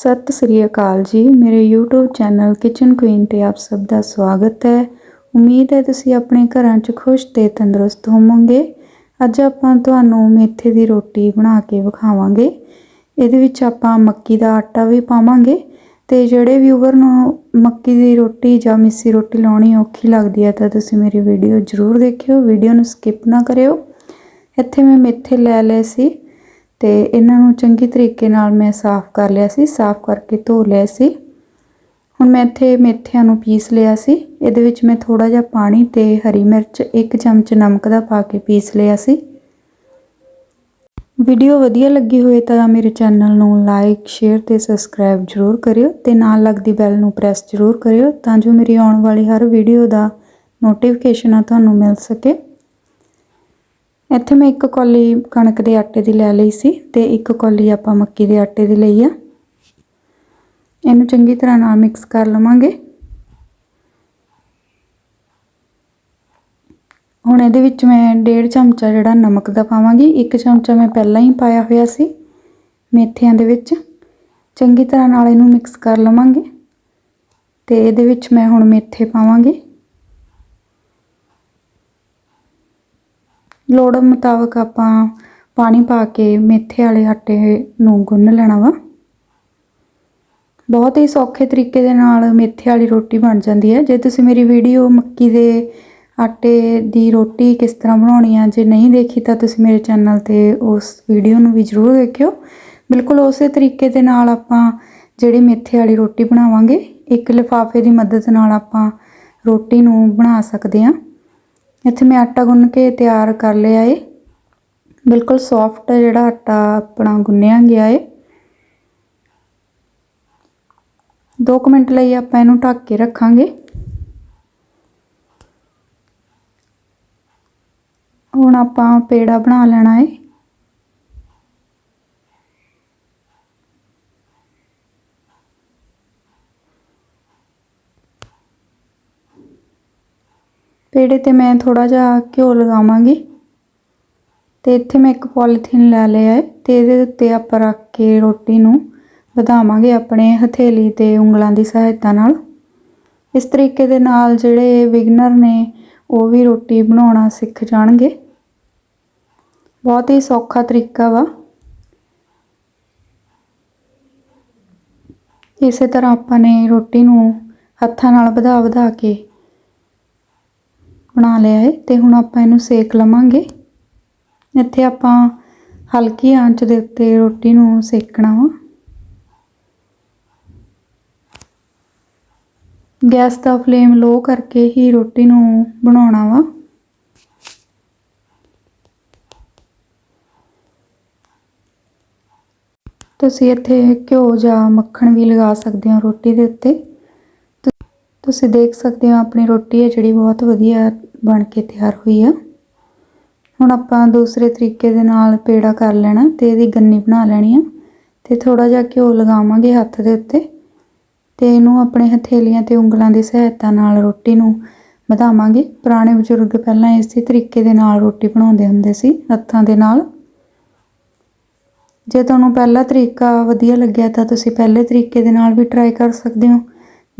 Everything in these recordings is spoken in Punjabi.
ਸਤਿ ਸ੍ਰੀ ਅਕਾਲ ਜੀ, ਮੇਰੇ YouTube ਚੈਨਲ ਕਿਚਨ ਕੁਈਨ ਤੇ ਆਪ ਸਭ ਦਾ ਸਵਾਗਤ ਹੈ। ਉਮੀਦ ਹੈ ਤੁਸੀਂ ਆਪਣੇ ਘਰਾਂ 'ਚ ਖੁਸ਼ ਤੇ ਤੰਦਰੁਸਤ ਹੋਵੋਗੇ। ਅੱਜ ਆਪਾਂ ਤੁਹਾਨੂੰ ਮੇਥੇ ਦੀ ਰੋਟੀ ਬਣਾ ਕੇ ਵਿਖਾਵਾਂਗੇ। ਇਹਦੇ ਵਿੱਚ ਆਪਾਂ ਮੱਕੀ ਦਾ ਆਟਾ ਵੀ ਪਾਵਾਂਗੇ ਤੇ ਜਿਹੜੇ ਵਿਊਵਰ ਨੂੰ ਮੱਕੀ ਦੀ ਰੋਟੀ ਜਾਂ ਮਿੱਸੀ ਰੋਟੀ ਲਾਉਣੀ ਔਖੀ ਲੱਗਦੀ ਹੈ ਤਾਂ ਤੁਸੀਂ ਮੇਰੀ ਵੀਡੀਓ ਜ਼ਰੂਰ ਦੇਖਿਓ, ਵੀਡੀਓ ਨੂੰ ਸਕਿਪ ਨਾ ਕਰਿਓ। ਇੱਥੇ ਮੈਂ ਮੇਥੇ ਲੈ ਲਏ ਸੀ। ਤੇ ਇਹਨਾਂ ਨੂੰ ਚੰਗੀ ਤਰੀਕੇ ਨਾਲ ਮੈਂ ਸਾਫ਼ ਕਰ ਲਿਆ ਸੀ, ਸਾਫ਼ ਕਰਕੇ ਧੋ ਲਿਆ ਸੀ। ਹੁਣ ਮੈਂ ਇੱਥੇ ਮੇਥਿਆਂ ਨੂੰ ਪੀਸ ਲਿਆ ਸੀ। ਇਹਦੇ ਵਿੱਚ ਮੈਂ ਥੋੜਾ ਜਿਹਾ ਪਾਣੀ ਤੇ ਹਰੀ ਮਿਰਚ, ਇੱਕ ਚਮਚ ਨਮਕ ਦਾ ਪਾ ਕੇ ਪੀਸ ਲਿਆ ਸੀ। ਵੀਡੀਓ ਵਧੀਆ ਲੱਗੀ ਹੋਵੇ ਤਾਂ ਮੇਰੇ ਚੈਨਲ ਨੂੰ ਲਾਈਕ, ਸ਼ੇਅਰ ਤੇ ਸਬਸਕ੍ਰਾਈਬ ਜ਼ਰੂਰ ਕਰਿਓ ਤੇ ਨਾਲ ਲੱਗਦੀ ਬੈਲ ਨੂੰ ਪ੍ਰੈਸ ਜ਼ਰੂਰ ਕਰਿਓ ਤਾਂ ਜੋ ਮੇਰੀ ਆਉਣ ਵਾਲੀ ਹਰ ਵੀਡੀਓ ਦਾ ਨੋਟੀਫਿਕੇਸ਼ਨ ਆ ਤੁਹਾਨੂੰ ਮਿਲ ਸਕੇ। ਇੱਥੇ ਮੈਂ ਇੱਕ ਕੌਲੀ ਕਣਕ ਦੇ ਆਟੇ ਦੀ ਲੈ ਲਈ ਸੀ ਤੇ ਇੱਕ ਕੌਲੀ ਆਪਾਂ ਮੱਕੀ ਦੇ ਆਟੇ ਦੀ ਲਈ ਆ। ਇਹਨੂੰ ਚੰਗੀ ਤਰ੍ਹਾਂ ਨਾਲ ਮਿਕਸ ਕਰ ਲਵਾਂਗੇ। ਹੁਣ ਇਹਦੇ ਵਿੱਚ ਮੈਂ ਡੇਢ ਚਮਚਾ ਜਿਹੜਾ ਨਮਕ ਦਾ ਪਾਵਾਂਗੀ। ਇੱਕ ਚਮਚਾ ਮੈਂ ਪਹਿਲਾਂ ਹੀ ਪਾਇਆ ਹੋਇਆ ਸੀ ਮੇਥਿਆਂ ਦੇ ਵਿੱਚ। ਚੰਗੀ ਤਰ੍ਹਾਂ ਨਾਲ ਇਹਨੂੰ ਮਿਕਸ ਕਰ ਲਵਾਂਗੇ ਤੇ ਇਹਦੇ ਵਿੱਚ ਮੈਂ ਹੁਣ ਮੇਥੇ ਪਾਵਾਂਗੀ। ਲੋੜ ਮੁਤਾਬਕ ਆਪਾਂ ਪਾਣੀ ਪਾ ਕੇ ਮੇਥੇ ਵਾਲੇ ਆਟੇ ਨੂੰ ਗੁੰਨ ਲੈਣਾ ਵਾ। ਬਹੁਤ ਹੀ ਸੌਖੇ ਤਰੀਕੇ ਦੇ ਨਾਲ ਮੇਥੇ ਵਾਲੀ ਰੋਟੀ ਬਣ ਜਾਂਦੀ ਹੈ। ਜੇ ਤੁਸੀਂ ਮੇਰੀ ਵੀਡੀਓ ਮੱਕੀ ਦੇ ਆਟੇ ਦੀ ਰੋਟੀ ਕਿਸ ਤਰ੍ਹਾਂ ਬਣਾਉਣੀ ਆ, ਜੇ ਨਹੀਂ ਦੇਖੀ ਤਾਂ ਤੁਸੀਂ ਮੇਰੇ ਚੈਨਲ ਤੇ ਉਸ ਵੀਡੀਓ ਨੂੰ ਵੀ ਜ਼ਰੂਰ ਦੇਖਿਓ। ਬਿਲਕੁਲ ਉਸੇ ਤਰੀਕੇ ਦੇ ਨਾਲ ਆਪਾਂ ਜਿਹੜੀ ਮੇਥੇ ਵਾਲੀ ਰੋਟੀ ਬਣਾਵਾਂਗੇ, ਇੱਕ ਲਿਫਾਫੇ ਦੀ ਮਦਦ ਨਾਲ ਆਪਾਂ ਰੋਟੀ ਨੂੰ ਬਣਾ ਸਕਦੇ ਹਾਂ। ਇੱਥੇ ਮੈਂ ਆਟਾ ਗੁੰਨ ਕੇ ਤਿਆਰ ਕਰ ਲਿਆ ਏ। ਬਿਲਕੁਲ ਸੌਫਟ ਜਿਹੜਾ ਆਟਾ ਆਪਣਾ ਗੁੰਨਿਆ ਗਿਆ ਏ। 2 ਮਿੰਟ ਲਈ ਆਪਾਂ ਇਹਨੂੰ ਢੱਕ ਕੇ ਰੱਖਾਂਗੇ। ਹੁਣ ਆਪਾਂ ਪੇੜਾ ਬਣਾ ਲੈਣਾ ਏ। ਪੇੜੇ ਤੇ ਮੈਂ ਥੋੜਾ ਜਿਹਾ ਘਿਓ ਲਗਾਵਾਂਗੀ ਤੇ ਇੱਥੇ ਮੈਂ ਇੱਕ ਪੋਲੀਥੀਨ ਲੈ ਲਿਆ ਹੈ ਤੇ ਇਹਦੇ ਉੱਤੇ ਆਪਾਂ ਰੱਖ ਕੇ ਰੋਟੀ ਨੂੰ ਵਧਾਵਾਂਗੇ ਆਪਣੇ ਹਥੇਲੀ ਤੇ ਉਂਗਲਾਂ ਦੀ ਸਹਾਇਤਾ ਨਾਲ। ਇਸ ਤਰੀਕੇ ਦੇ ਨਾਲ ਜਿਹੜੇ ਵਿਗਨਰ ਨੇ, ਉਹ ਵੀ ਰੋਟੀ ਬਣਾਉਣਾ ਸਿੱਖ ਜਾਣਗੇ। ਬਹੁਤ ਹੀ ਸੌਖਾ ਤਰੀਕਾ ਵਾ। ਇਸੇ ਤਰ੍ਹਾਂ ਆਪਾਂ ਨੇ ਰੋਟੀ ਨੂੰ ਹੱਥਾਂ ਨਾਲ ਵਧਾ ਵਧਾ ਕੇ ਬਣਾ ਲਿਆ ਹੈ ਤੇ ਹੁਣ ਆਪਾਂ ਇਹਨੂੰ ਸੇਕ ਲਵਾਂਗੇ। ਇੱਥੇ ਆਪਾਂ ਹਲਕੀ ਆਂਚ ਦੇ ਉੱਤੇ ਰੋਟੀ ਨੂੰ ਸੇਕਣਾ ਵਾ। ਗੈਸ ਦਾ ਫਲੇਮ ਲੋ ਕਰਕੇ ਹੀ ਰੋਟੀ ਨੂੰ ਬਣਾਉਣਾ ਵਾ। ਤੁਸੀਂ ਇੱਥੇ ਘਿਓ ਜਾਂ ਮੱਖਣ ਵੀ ਲਗਾ ਸਕਦੇ ਹੋ ਰੋਟੀ ਦੇ ਉੱਤੇ। ਤੁਸੀਂ ਦੇਖ ਸਕਦੇ ਹੋ ਆਪਣੀ ਰੋਟੀ ਹੈ ਜਿਹੜੀ ਬਹੁਤ ਵਧੀਆ ਬਣ ਕੇ ਤਿਆਰ ਹੋਈ ਆ। ਹੁਣ ਆਪਾਂ ਦੂਸਰੇ ਤਰੀਕੇ ਦੇ ਨਾਲ ਪੇੜਾ ਕਰ ਲੈਣਾ ਤੇ ਇਹਦੀ ਗੰਨੀ ਬਣਾ ਲੈਣੀ ਆ ਤੇ ਥੋੜਾ ਜਿਹਾ ਘਿਓ ਲਗਾਵਾਂਗੇ ਹੱਥ ਦੇ ਉੱਤੇ ਤੇ ਇਹਨੂੰ ਆਪਣੇ ਹਥੇਲੀਆਂ ਤੇ ਉਂਗਲਾਂ ਦੀ ਸਹਾਇਤਾ ਨਾਲ ਰੋਟੀ ਨੂੰ ਵਧਾਵਾਂਗੇ। ਪੁਰਾਣੇ ਬਜ਼ੁਰਗ ਪਹਿਲਾਂ ਇਸੇ ਤਰੀਕੇ ਦੇ ਨਾਲ ਰੋਟੀ ਬਣਾਉਂਦੇ ਹੁੰਦੇ ਸੀ ਹੱਥਾਂ ਦੇ ਨਾਲ। ਜੇ ਤੁਹਾਨੂੰ ਪਹਿਲਾ ਤਰੀਕਾ ਵਧੀਆ ਲੱਗਿਆ ਤਾਂ ਤੁਸੀਂ ਪਹਿਲੇ ਤਰੀਕੇ ਦੇ ਨਾਲ ਵੀ ਟਰਾਈ ਕਰ ਸਕਦੇ ਹੋ।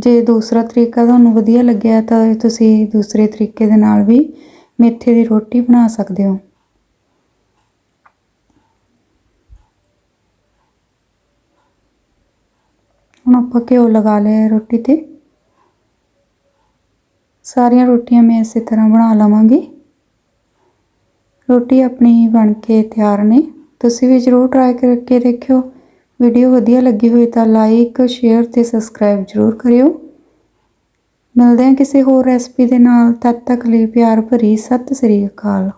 ਜੇ ਦੂਸਰਾ ਤਰੀਕਾ ਤੁਹਾਨੂੰ ਵਧੀਆ ਲੱਗਿਆ ਤਾਂ ਤੁਸੀਂ ਦੂਸਰੇ ਤਰੀਕੇ ਦੇ ਨਾਲ ਵੀ ਮੇਥੇ ਦੀ ਰੋਟੀ ਬਣਾ ਸਕਦੇ ਹੋ। ਹੁਣ ਆਪਾਂ ਘਿਓ ਲਗਾ ਲਿਆ ਰੋਟੀ ਤੇ। ਸਾਰੀਆਂ ਰੋਟੀਆਂ ਮੈਂ ਇਸੇ ਤਰ੍ਹਾਂ ਬਣਾ ਲਵਾਂਗੀ। ਰੋਟੀ ਆਪਣੀ ਬਣ ਕੇ ਤਿਆਰ ਨੇ। ਤੁਸੀਂ ਵੀ ਜ਼ਰੂਰ ਟਰਾਈ ਕਰਕੇ ਦੇਖਿਓ। ਵੀਡੀਓ ਵਧੀਆ ਲੱਗੀ ਹੋਈ ਤਾਂ ਲਾਈਕ ਸ਼ੇਅਰ ਤੇ ਸਬਸਕ੍ਰਾਈਬ ਜ਼ਰੂਰ ਕਰਿਓ। ਮਿਲਦੇ ਹਾਂ ਕਿਸੇ ਹੋਰ ਰੈਸਪੀ ਦੇ ਨਾਲ, ਤਦ ਤੱਕ ਲਈ ਪਿਆਰ ਭਰੀ, ਸਤਿ ਸ੍ਰੀ ਅਕਾਲ।